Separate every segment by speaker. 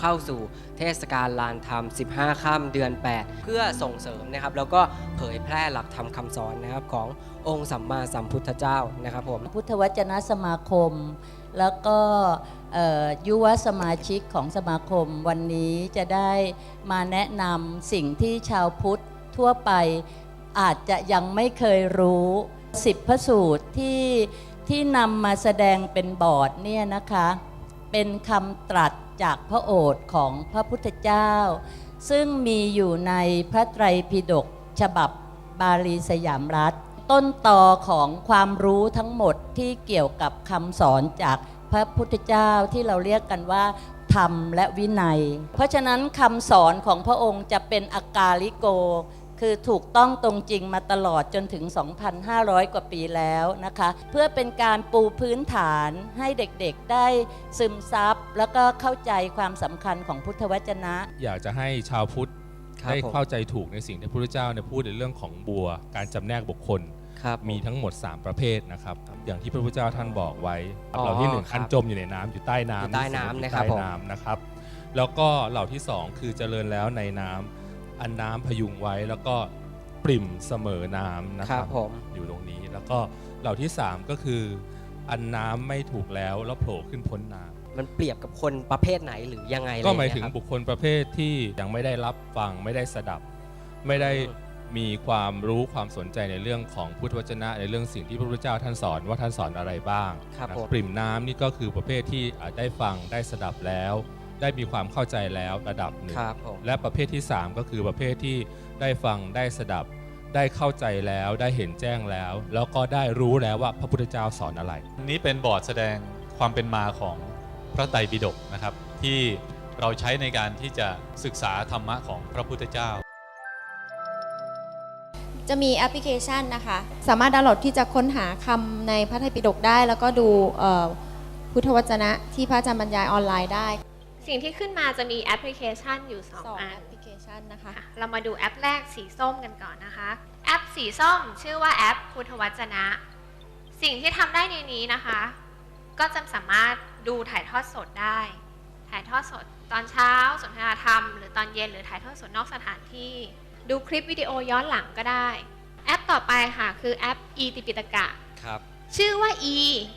Speaker 1: เข้าสู่เทศกาลลานธรรม 15 ค่ำเดือน 8 เพื่อส่งเสริมนะครับ แล้วก็เผยแพร่หลักธรรมคำสอนนะครับขององค์สัมมาสัมพุทธเจ้านะครับผม
Speaker 2: พุทธวจนะสมาคม แล้วก็ยุวสมาชิกของสมาคมวันนี้จะได้มาแนะนำสิ่งที่ชาวพุทธทั่วไปอาจจะยังไม่เคยรู้สิบพระสูตรที่ที่นำมาแสดงเป็นบอร์ดเนี่ยนะคะ เป็นคำตรัสจากพระโอษฐ์ของพระพุทธเจ้า ซึ่งมีอยู่ในพระไตรปิฎกฉบับบาลีสยามรัฐ ต้นต่อของความรู้ทั้งหมดที่เกี่ยวกับคำสอนจากพระพุทธเจ้าที่เราเรียกกันว่าธรรมและวินัย เพราะฉะนั้นคำสอนของพระองค์จะเป็นอากาลิโก คือถูกต้องตรงจริงมาตลอดจนถึง 2,500 กว่าปีแล้วนะคะ เพื่อเป็นการปูพื้นฐานให้เด็กๆได้ซึมซับแล้วก็เข้าใจความสำคัญของพุทธวจนะ
Speaker 3: อยากจะให้ชาวพุทธ
Speaker 1: ครับ
Speaker 3: ได้
Speaker 1: ผม
Speaker 3: เข้าใจถูกในสิ่งที่พระพุทธเจ้าเนี่ยพูดในเรื่องของบัว การจำแนกบุคคล
Speaker 1: ครับ
Speaker 3: มีทั้งหมด 3 ประเภทนะครับ อย่างที่พระพุทธเจ้าท่านบอกไว้
Speaker 1: อ๋อ
Speaker 3: เหล่าที่หนึ่ง
Speaker 1: ครับ
Speaker 3: ท่านจมอยู่ในน้ำอยู่ใต้น้ำ
Speaker 1: อยู่ใต้น้ำ
Speaker 3: ที่
Speaker 1: นะครับ
Speaker 3: ใต้
Speaker 1: ผม
Speaker 3: น้ำนะครับแล้วก็เหล่าที่สองคือเจริญแล้วในน้ำ อันน้ำพยุงไว้แล้วก็ปริ่มเสมอน้ำนะ
Speaker 1: ค
Speaker 3: ค
Speaker 1: รั
Speaker 3: รั
Speaker 1: บบผม
Speaker 3: อยู่ตรงนี้แล้วก็เหล่าที่สามก็คืออันน้ำไม่ถูกแล้วแล้วโผล่ขึ้นพ้นน้ำ
Speaker 1: มันเปรียบกับคนประเภทไหนหรือยังไง
Speaker 3: ก็หมายถึง
Speaker 1: อะไรเงี้
Speaker 3: บุคคลประเภทที่ยังไม่ได้รับฟังไม่ได้สดับ ไม่ได้
Speaker 1: อืม
Speaker 3: มีความรู้ความสนใจในเรื่องของพุทธวจนะในเรื่องสิ่งที่พระพุทธเจ้าท่านสอนว่าท่านสอนอะไรบ้าง
Speaker 1: ครับ
Speaker 3: นะ
Speaker 1: ผม
Speaker 3: ปริ่มน้ำนี่ก็คือประเภทที่อาจได้ฟังได้สดับแล้ว ได้มีความเข้าใจแล้วระดับหนึ่ง
Speaker 1: ครับผม
Speaker 3: และประเภทที่ 3 ก็คือประเภทที่ได้ฟังได้สดับ ได้เข้าใจแล้วได้เห็นแจ้งแล้ว แล้วก็ได้รู้แล้วว่าพระพุทธเจ้าสอนอะไร
Speaker 4: อันนี้เป็นบอร์ดแสดงความเป็นมาของพระไตรปิฎกนะครับ ที่เราใช้ในการที่จะศึกษาธรรมะของพระพุทธเจ้า
Speaker 5: จะมีแอปพลิเคชันนะคะ สามารถดาวน์โหลดที่จะค้นหาคำในพระไตรปิฎกได้ แล้วก็ดูเอ่อพุทธวจนะที่พระอาจารย์บรรยายออนไลน์ได้
Speaker 6: สิ่งที่ขึ้นมาจะมีแอปพลิเคชันอยู่
Speaker 5: สอง
Speaker 6: 2อั
Speaker 5: แอนปพลิเคชันนะคะ
Speaker 6: อะเรามาดูแอปแรกสีส้มกันก่อนนะคะ แอปสีส้มชื่อว่าแอปพุทธวจนะ สิ่งที่ทำได้ในนี้นะคะ ก็จะสามารถดูถ่ายทอดสดได้ ถ่ายทอดสดตอนเช้าสนทนาธรรม หรือตอนเย็นหรือถ่ายทอดสดนอกสถานที่ ดูคลิปวิดีโอย้อนหลังก็ได้ แอปต่อไปค่ะคือแอป e ติปิตกะ
Speaker 1: ครับ
Speaker 6: ชื่อว่า E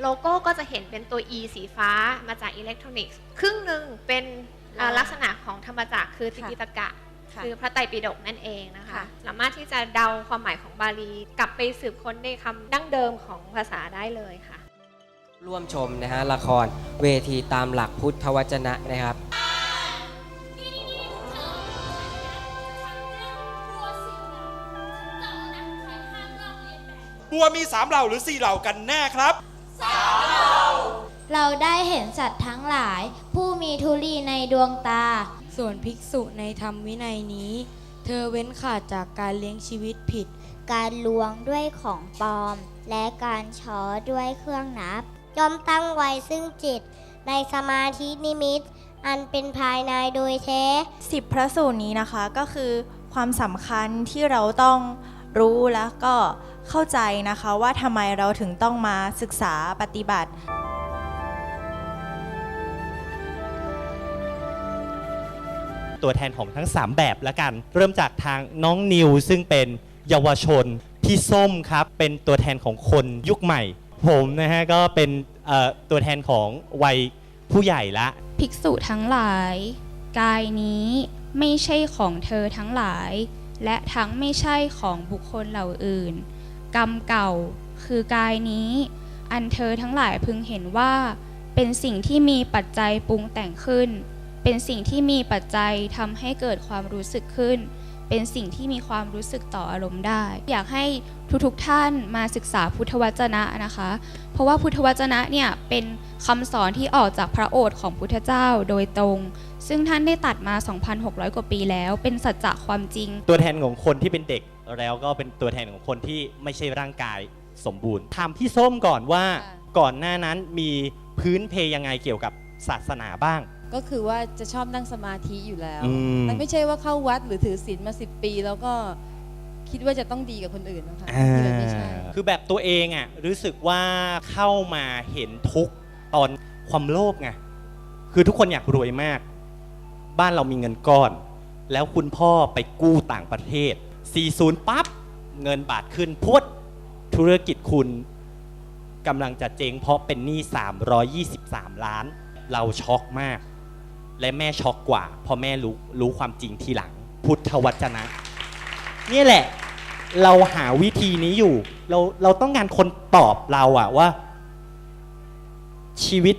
Speaker 6: โลโก้ก็จะเห็นเป็นตัว E สีฟ้ามาจากอิเล็กทรอนิกส์ ครึ่งหนึ่งเป็นเอ่อ
Speaker 5: ว้าว
Speaker 6: ลักษณะของธรรมจักรคือติ
Speaker 5: ค่ะ
Speaker 6: ปิตกะ
Speaker 5: ค่ะ
Speaker 6: คือพระไตรปิฎกนั่นเองนะคะ
Speaker 5: ค่ะ
Speaker 6: สามารถที่จะเดาความหมายของบาลี กลับไปสืบค้นในคำดั้งเดิมของภาษาได้เลยค่ะ
Speaker 1: ร่วมชมนะฮะละครเวทีตามหลักพุทธวจนะนะครับ
Speaker 7: บัวมี3เหล่าหรือ4เหล่ากันแน่ครับ
Speaker 8: เราได้เห็นสัตว์ทั้งหลาย ผู้มีทุลีในดวงตา
Speaker 9: ส่วนภิกษุในธรรมวินัยนี้ เธอเว้นขาดจากการเลี้ยงชีวิตผิด
Speaker 8: การลวงด้วยของปลอม และการช้อด้วยเครื่องนับย่อมตั้งไว้ซึ่งจิต ในสมาธินิมิต อันเป็นภายในโดยแท้
Speaker 10: สิบพระสูตรนี้นะคะก็คือ ความสำคัญที่เราต้องรู้แล้วก็ เข้าใจนะคะว่าทำไมเราถึงต้องมาศึกษาปฏิบัติ
Speaker 11: ตัวแทนของทั้ง 3 แบบละกัน เริ่มจากทางน้องนิวซึ่งเป็นเยาวชน พี่ส้มครับเป็นตัวแทนของคนยุคใหม่ ผมนะฮะก็เป็นเอ่อตัวแทนของวัยผู้ใหญ่ละ
Speaker 12: ภิกษุทั้งหลาย กายนี้ไม่ใช่ของเธอทั้งหลาย และทั้งไม่ใช่ของบุคคลเหล่าอื่น กรรมเก่า คือกายนี้ อันเธอทั้งหลายพึงเห็นว่า เป็นสิ่งที่มีปัจจัยปรุงแต่งขึ้น เป็นสิ่งที่มีปัจจัยทำให้เกิดความรู้สึกขึ้น เป็นสิ่งที่มีความรู้สึกต่ออารมณ์ได้ อยากให้ทุกๆท่านมาศึกษาพุทธวจนะนะคะ เพราะว่าพุทธวจนะเนี่ยเป็นคำสอนที่ออกจากพระโอษฐ์ของพุทธเจ้าโดยตรง ซึ่งท่านได้ตัดมา 2,600 กว่าปีแล้ว เป็นสัจจะความจริง
Speaker 11: ตัวแทนของคนที่เป็นเด็ก แล้วก็เป็นตัวแทนของคนที่ไม่ใช่ร่างกายสมบูรณ์ถามพี่ส้มก่อนว่า
Speaker 2: ค่ะ
Speaker 11: ก่อนหน้านั้นมีพื้นเพยังไงเกี่ยวกับศาสนาบ้าง
Speaker 9: ก็คือว่าจะชอบนั่งสมาธิอยู่แล้ว
Speaker 11: อืม
Speaker 9: มันไม่ใช่ว่าเข้าวัดหรือถือศีลมา10ปี แล้วก็คิดว่าจะต้องดีกับคนอื่นนะคะ
Speaker 11: อ่า
Speaker 9: ที่มันไม่ใช่
Speaker 11: คือแบบตัวเองอะรู้สึกว่าเข้ามาเห็นทุกข์ตอนความโลภไงคือทุกคนอยากรวยมาก บ้านเรามีเงินก้อน แล้วคุณพ่อไปกู้ต่างประเทศ 40 ปั๊บ เงินบาทขึ้นพรวดธุรกิจคุณกำลังจะเจ๊งเพราะเป็นหนี้ 323 ล้าน เราช็อกมาก และแม่ช็อกกว่าเพราะแม่รู้รู้ความจริงทีหลัง พุทธวจนะ เนี่ยแหละ เราหาวิธีนี้อยู่ เราเราต้องการคนตอบเราอะว่า ชีวิต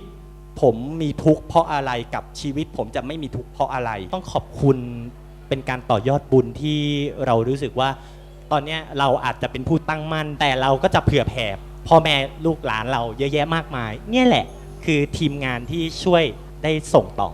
Speaker 11: ผมมีทุกข์เพราะอะไรกับชีวิตผมจะไม่มีทุกข์เพราะอะไร ต้องขอบคุณ เป็นการต่อยอดบุญที่เรารู้สึกว่า ตอนเนี้ยเราอาจจะเป็นผู้ตั้งมั่น แต่เราก็จะเผื่อแผ่พ่อแม่ลูกหลานเราเยอะแยะมากมาย เนี่ยแหละคือทีมงานที่ช่วยได้ส่งต่อ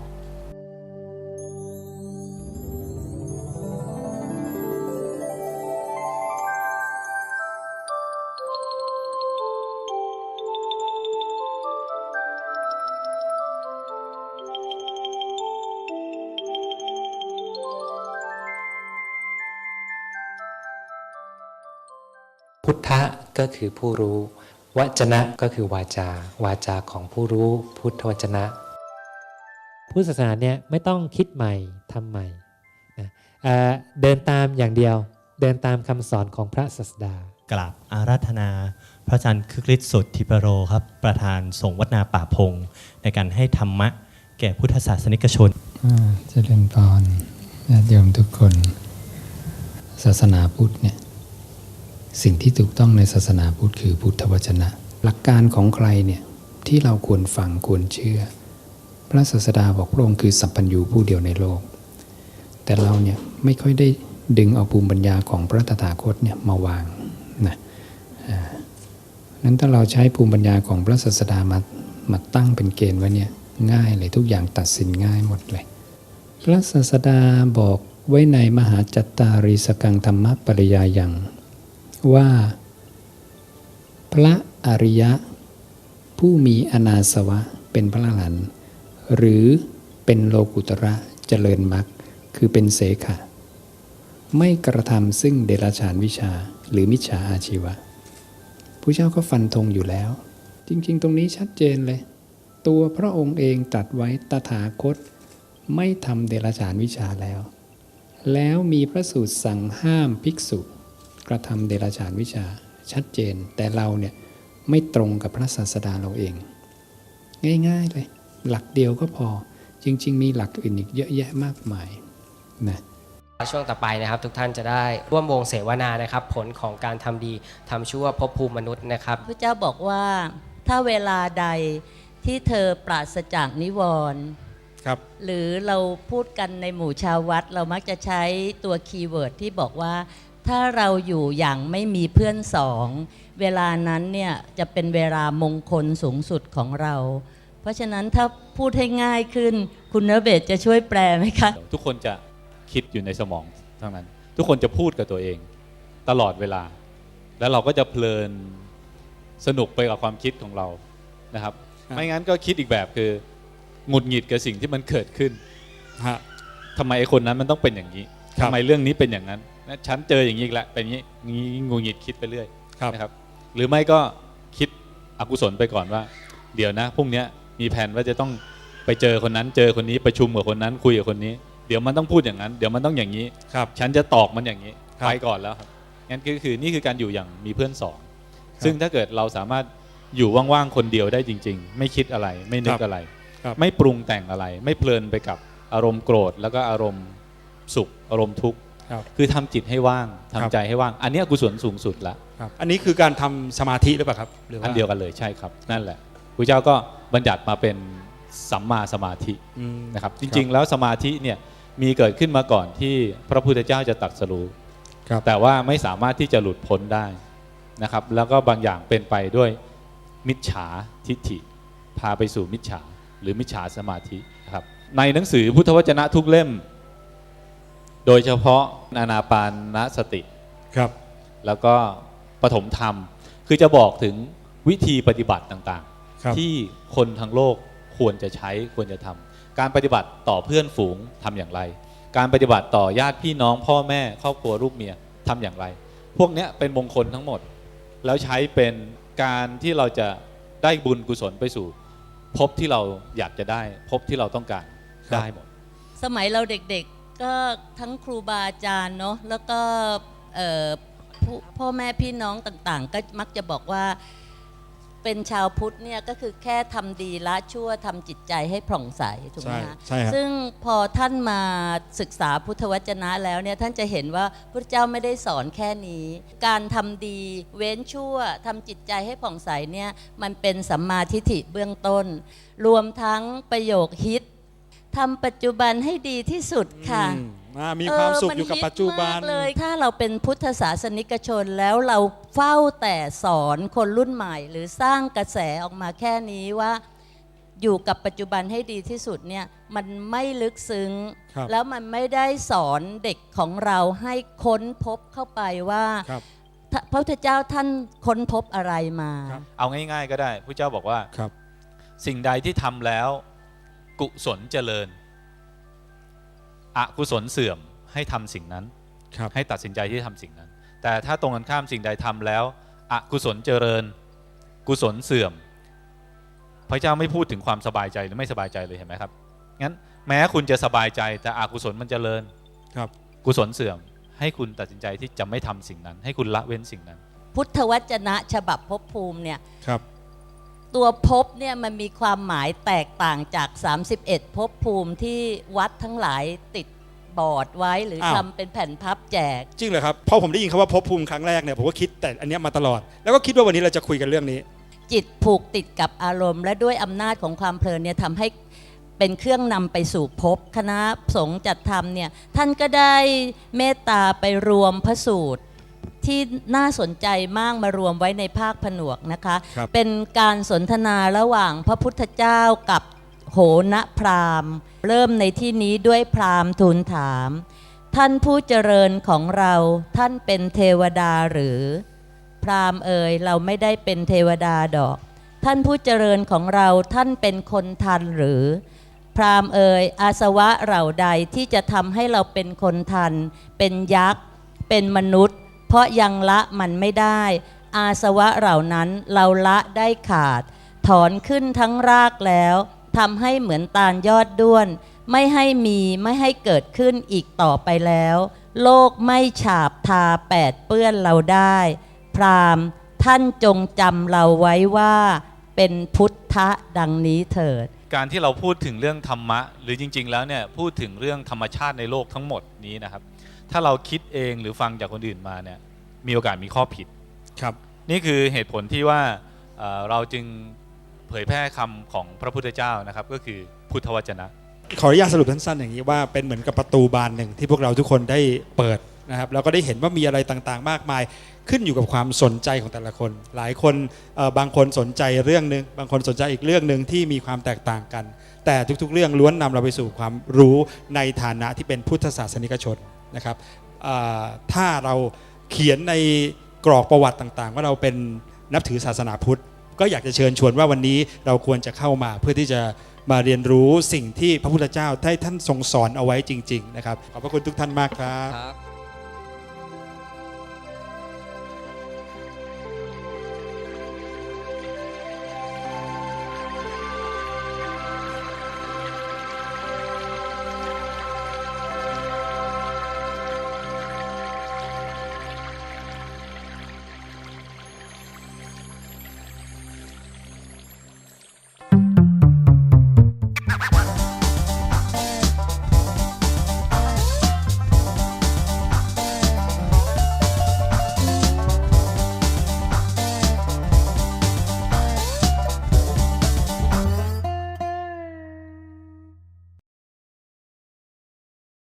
Speaker 13: พุทธะก็คือผู้รู้ วจนะก็คือวาจา วาจาของผู้รู้ พุทธวจนะพุทธศาสนาเนี่ยไม่ต้องคิดใหม่ทำใหม่นะเอ่อเดินตามอย่างเดียว เดินตามคำสอนของพระศาสดา
Speaker 11: กราบอาราธนา พระอาจารย์คึกฤทธิ์สุทธิปโรครับ ประธานสงฆ์วัดนาป่าพง ในการให้ธรรมะ แก่พุทธศาสนิกชน
Speaker 14: อ่าเจริญพรญาติโยมทุกคน ศาสนาพุทธเนี่ย สิ่งที่ถูกต้องในศาสนาพุทธคือพุทธวจนะ หลักการของใครเนี่ยที่เราควรฟังควรเชื่อ พระศาสดาบอกพระองค์คือสัพพัญญูผู้เดียวในโลก แต่เราเนี่ยไม่ค่อยได้ดึงเอาภูมิปัญญาของพระตถาคตเนี่ยมาวางนะนั้นถ้าเราใช้ภูมิปัญญาของพระศาสดามามาตั้งเป็นเกณฑ์ไว้เนี่ยง่ายเลยทุกอย่างตัดสินง่ายหมดเลย พระศาสดาบอกไว้ในมหาจัตตารีสกังธรรมปริยายัง ว่า พระอริยะ ผู้มีอนาสวะเป็นพระอรหันหรือเป็นโลกุตระเจริญมรรคคือเป็นเสขะ ไม่กระทำซึ่งเดรัจฉานวิชาหรือมิจฉาอาชีวะผู้เจ้าก็ฟันธงอยู่แล้ว จริง ๆ ตรงนี้ชัดเจนเลย ตัวพระองค์เองตรัสไว้ตถาคต ไม่ทำเดรัจฉานวิชาแล้ว แล้วมีพระสูตรสั่งห้ามภิกษุ กระทำเดรัจฉานวิชาชัดเจน แต่เราเนี่ยไม่ตรงกับพระศาสดาเราเอง ง่ายๆเลย หลักเดียวก็พอจริง ๆ มีหลักอื่นอีกเยอะแยะมากมายนะ
Speaker 1: ช่วงต่อไปนะครับทุกท่านจะได้ร่วมวงเสวนานะครับ ผลของการทำดีทำชั่วภพภูมิมนุษย์นะครับ
Speaker 2: พระเจ้าบอกว่าถ้าเวลาใดที่เธอปราศจากนิวรณ์
Speaker 7: ครับ
Speaker 2: หรือเราพูดกันในหมู่ชาววัด เรามักจะใช้ตัวคีย์เวิร์ดที่บอกว่า ถ้าเราอยู่อย่างไม่มีเพื่อนสอง เวลานั้นเนี่ยจะเป็นเวลามงคลสูงสุดของเรา เพราะฉะนั้นถ้าพูดให้ง่ายขึ้นคุณเนเบศจะช่วยแปลไหมคะ
Speaker 4: ทุกคนจะคิดอยู่ในสมองทั้งนั้น ทุกคนจะพูดกับตัวเอง ตลอดเวลา แล้วเราก็จะเพลินสนุกไปกับความคิดของเรานะครับ
Speaker 7: ครับ
Speaker 4: ไม่งั้นก็คิดอีกแบบคือหงุดหงิดกับสิ่งที่มันเกิดขึ้น
Speaker 7: ฮะ
Speaker 4: ทำไมไอ้คนนั้นมันต้องเป็นอย่างนี้
Speaker 7: ครับ
Speaker 4: ทำไมเรื่องนี้เป็นอย่างนั้น นะฉันเจออย่างนี้อีกแล้วเป็นอย่างนี้งี้หงุดหงิดคิดไปเรื่อย
Speaker 7: ครับ
Speaker 4: นะครับ หรือไม่ก็คิดอกุศลไปก่อนว่า เดี๋ยวนะพรุ่งเนี้ยมีแผนว่าจะต้องไปเจอคนนั้น เจอคนนี้ประชุมกับคนนั้นคุยกับคนนี้ เดี๋ยวมันต้องพูดอย่างนั้น เดี๋ยวมันต้องอย่างนี้
Speaker 7: ครับ
Speaker 4: ฉันจะตอกมันอย่างนี้
Speaker 7: ครับ
Speaker 4: ไปก่อนแล้วครับงั้นก็คือนี่คือการอยู่อย่างมีเพื่อนสองซึ่งถ้าเกิดเราสามารถอยู่ว่างๆคนเดียวได้จริง ๆ ไม่คิดอะไรไม่นึกอะไร
Speaker 7: ครับ
Speaker 4: ไม่ปรุงแต่งอะไร ไม่เพลินไปกับอารมณ์โกรธแล้วก็อารมณ์สุขอารมณ์ทุกข์
Speaker 7: ครับ
Speaker 4: คือทำจิตให้ว่างทำ
Speaker 7: ครับ
Speaker 4: ใจให้ว่าง อันเนี้ยกุศลสูงสุดละ
Speaker 7: ครับ อันนี้คือการทำสมาธิหรือเปล่าครับ หรือว่า
Speaker 4: อันเดียวกันเลยใช่ครับ นั่นแหละพระเจ้าก็บัญญัติมาเป็นสัมมาสมาธิ
Speaker 7: อืม
Speaker 4: นะครับจ
Speaker 7: ค
Speaker 4: ริง ๆ แล้วสมาธิเนี่ยมีเกิดขึ้นมาก่อนที่พระพุทธเจ้าจะตรัสรู้
Speaker 7: ครับ
Speaker 4: แต่ว่าไม่สามารถที่จะหลุดพ้นได้นะครับ แล้วก็บางอย่างเป็นไปด้วยมิจฉาทิฏฐิ พาไปสู่มิจฉาหรือมิจฉาสมาธินะครับในหนังสือพุทธวจนะทุกเล่ม โดยเฉพาะอานาปานสติ
Speaker 7: ครับ
Speaker 4: แล้วก็ปฐมธรรม คือจะบอกถึงวิธีปฏิบัติต่าง
Speaker 7: ครับ
Speaker 4: ๆที่คนทั้งโลกควรจะใช้ควรจะทำการปฏิบัติต่อเพื่อนฝูงทำอย่างไร การปฏิบัติต่อญาติพี่น้องพ่อแม่ครอบครัวลูกเมียทำอย่างไร พวกเนี้ยเป็นมงคลทั้งหมด แล้วใช้เป็นการที่เราจะได้บุญกุศลไปสู่ภพที่เราอยากจะได้ภพที่เราต้องการ
Speaker 7: ครับ
Speaker 4: ได้หมด
Speaker 2: สมัยเราเด็กๆ ก็ทั้งครูบาอาจารย์เนาะแล้วก็พ่อแม่พี่น้องต่างๆ ก็มักจะบอกว่าเป็นชาวพุทธเนี่ยก็คือแค่ทำดีละชั่วทำจิตใจให้ผ่องใสถูกไหมคะ
Speaker 7: ใช่ครับ
Speaker 2: ซึ่งพอท่านมาศึกษาพุทธวจนะแล้วเนี่ยท่านจะเห็นว่าพระเจ้าไม่ได้สอนแค่นี้ การทำดีเว้นชั่วทำจิตใจให้ผ่องใสเนี่ยมันเป็นสัมมาทิฏฐิเบื้องต้น รวมทั้งประโยคฮิต ทำปัจจุบันให้ดีที่สุดค่ะ
Speaker 7: อืมอ่ามีความสุข
Speaker 2: เอ
Speaker 7: ยู่กับปัจจุบัน
Speaker 2: มัฮิตมากเลยถ้าเราเป็นพุทธศาสนิกชนแล้วเราเฝ้าแต่สอนคนรุ่นใหม่ หรือสร้างกระแสออกมาแค่นี้ว่า อยู่กับปัจจุบันให้ดีที่สุดเนี่ยมันไม่ลึกซึ้ง
Speaker 7: ครับ
Speaker 2: แล้วมันไม่ได้สอนเด็กของเราให้ค้นพบเข้าไปว่า
Speaker 7: ครับ
Speaker 2: พระพระพุทธเจ้าท่านค้นพบอะไรมา
Speaker 4: เอาง่าย ๆ ก็ได้พระเจ้าบอกว่า
Speaker 7: ครับ
Speaker 4: สิ่งใดที่ทำแล้ว กุศลเจริญ อกุศลเสื่อมให้ทำสิ่งนั้น
Speaker 7: ครับ
Speaker 4: ให้ตัดสินใจที่ทำสิ่งนั้น แต่ถ้าตรงกันข้ามสิ่งใดทำแล้วอกุศลเจริญ กุศลเสื่อม พระเจ้าไม่พูดถึงความสบายใจหรือไม่สบายใจเลยเห็นไหมครับงั้นแม้คุณจะสบายใจแต่อกุศลมันเจริญ
Speaker 7: ครับ
Speaker 4: กุศลเสื่อม ให้คุณตัดสินใจที่จะไม่ทำสิ่งนั้น ให้คุณละเว้นสิ่งนั้น
Speaker 2: พุทธวจนะฉบับภพภูมิเนี่ย
Speaker 7: ครับ
Speaker 2: ตัวภพเนี่ยมันมีความหมายแตกต่างจาก 31ภพภูมิที่วัดทั้งหลายติดบอร์ดไว้หรืออา
Speaker 7: ว
Speaker 2: ทำเป็นแผ่นพับแจก
Speaker 7: จริงเหรอครับพอผมได้ยินคำว่าภพภูมิครั้งแรกเนี่ยผมก็คิดแต่อันเนี้ยมาตลอด แล้วก็คิดว่าวันนี้เราจะคุยกันเรื่องนี้
Speaker 2: จิตผูกติดกับอารมณ์ และด้วยอำนาจของความเพลินเนี่ยทำให้เป็นเครื่องนำไปสู่ภพคณะสงฆ์จัดทำเนี่ยท่านก็ได้เมตตาไปรวมพระสูตร ที่น่าสนใจมากมารวมไว้ในภาคผนวกนะคะ
Speaker 7: ครับ
Speaker 2: เป็นการสนทนาระหว่างพระพุทธเจ้ากับโหนพราหมณ์ เริ่มในที่นี้ด้วยพราหมณ์ทูลถาม ท่านผู้เจริญของเราท่านเป็นเทวดาหรือ พราหมณ์เอ่ยเราไม่ได้เป็นเทวดาดอก ท่านผู้เจริญของเราท่านเป็นคนทันหรือ พราหมณ์เอ่ยอาสวะเหล่าใดที่จะทำให้เราเป็นคนทัน เป็นยักษ์ เป็นมนุษย์ เพราะยังละมันไม่ได้ อาสวะเหล่านั้นเราละได้ขาด ถอนขึ้นทั้งรากแล้วทำให้เหมือนตาลยอดด้วน ไม่ให้มีไม่ให้เกิดขึ้นอีกต่อไปแล้ว โลกไม่ฉาบทาแปดเปื้อนเราได้ พรามท่านจงจำเราไว้ว่า เป็นพุทธะดังนี้เถิด
Speaker 4: การที่เราพูดถึงเรื่องธรรมะ หรือจริง ๆ แล้วเนี่ยพูดถึงเรื่องธรรมชาติในโลกทั้งหมดนี้นะครับ ถ้าเราคิดเองหรือฟังจากคนอื่นมาเนี่ยมีโอกาสมีข้อผิด
Speaker 7: ครับ
Speaker 4: นี่คือเหตุผลที่ว่าเอ่อเราจึงเผยแพร่คำของพระพุทธเจ้านะครับ ก็คือพุทธวจนะ
Speaker 7: ขออนุญาตสรุปสั้นๆอย่างนี้ว่าเป็นเหมือนกับประตูบานหนึ่งที่พวกเราทุกคนได้เปิดนะครับแล้วก็ได้เห็นว่ามีอะไรต่างๆ มากมาย ขึ้นอยู่กับความสนใจของแต่ละคน หลายคนเอ่อบางคนสนใจเรื่องหนึ่งบางคนสนใจอีกเรื่องหนึ่งที่มีความแตกต่างกัน แต่ทุกๆ เรื่องล้วนนำเราไปสู่ความรู้ในฐานะที่เป็นพุทธศาสนิกชน นะครับถ้าเราเขียนในกรอกประวัติต่างๆ ว่าเราเป็นนับถือศาสนาพุทธ ก็อยากจะเชิญชวนว่าวันนี้เราควรจะเข้ามาเพื่อที่จะมาเรียนรู้สิ่งที่พระพุทธเจ้าได้ท่านทรงสอนเอาไว้จริง ๆ นะครับ ขอบพระคุณทุกท่านมากครับ
Speaker 1: ครับ